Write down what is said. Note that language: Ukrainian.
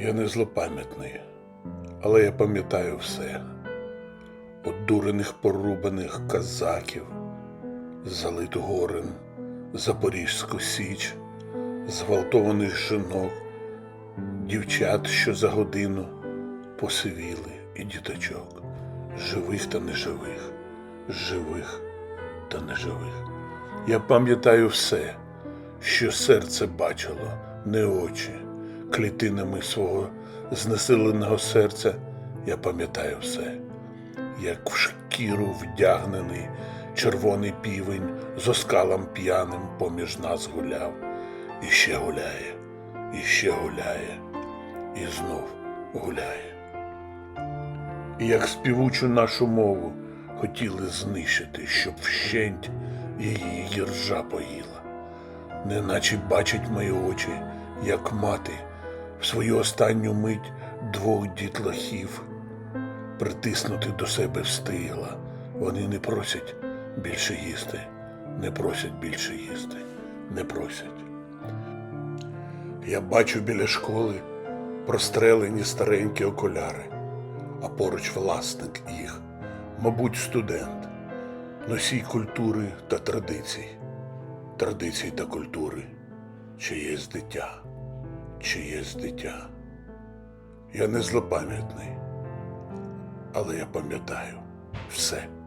Я не злопам'ятний, але я пам'ятаю все. Одурених порубаних казаків, залиту горем, Запорізьку січ, зґвалтованих жінок, дівчат, що за годину посивіли, і діточок, живих та неживих, живих та неживих. Я пам'ятаю все, що серце бачило, не очі, клітинами свого знесиленого серця. Я пам'ятаю все, як в шкіру вдягнений червоний півень з оскалом п'яним поміж нас гуляв, і ще гуляє, і ще гуляє, і знов гуляє. І як співучу нашу мову хотіли знищити, щоб вщент її гіржа поїла, неначе бачать мої очі, як мати в свою останню мить двох дітлахів притиснути до себе встигла. Вони не просять більше їсти, не просять більше їсти, не просять. Я бачу біля школи прострелені старенькі окуляри, а поруч власник їх, мабуть, студент, носій культури та традицій, традицій та культури, чиєсь дитя, чиєсь дитя. Я не злопам'ятний, але я пам'ятаю все.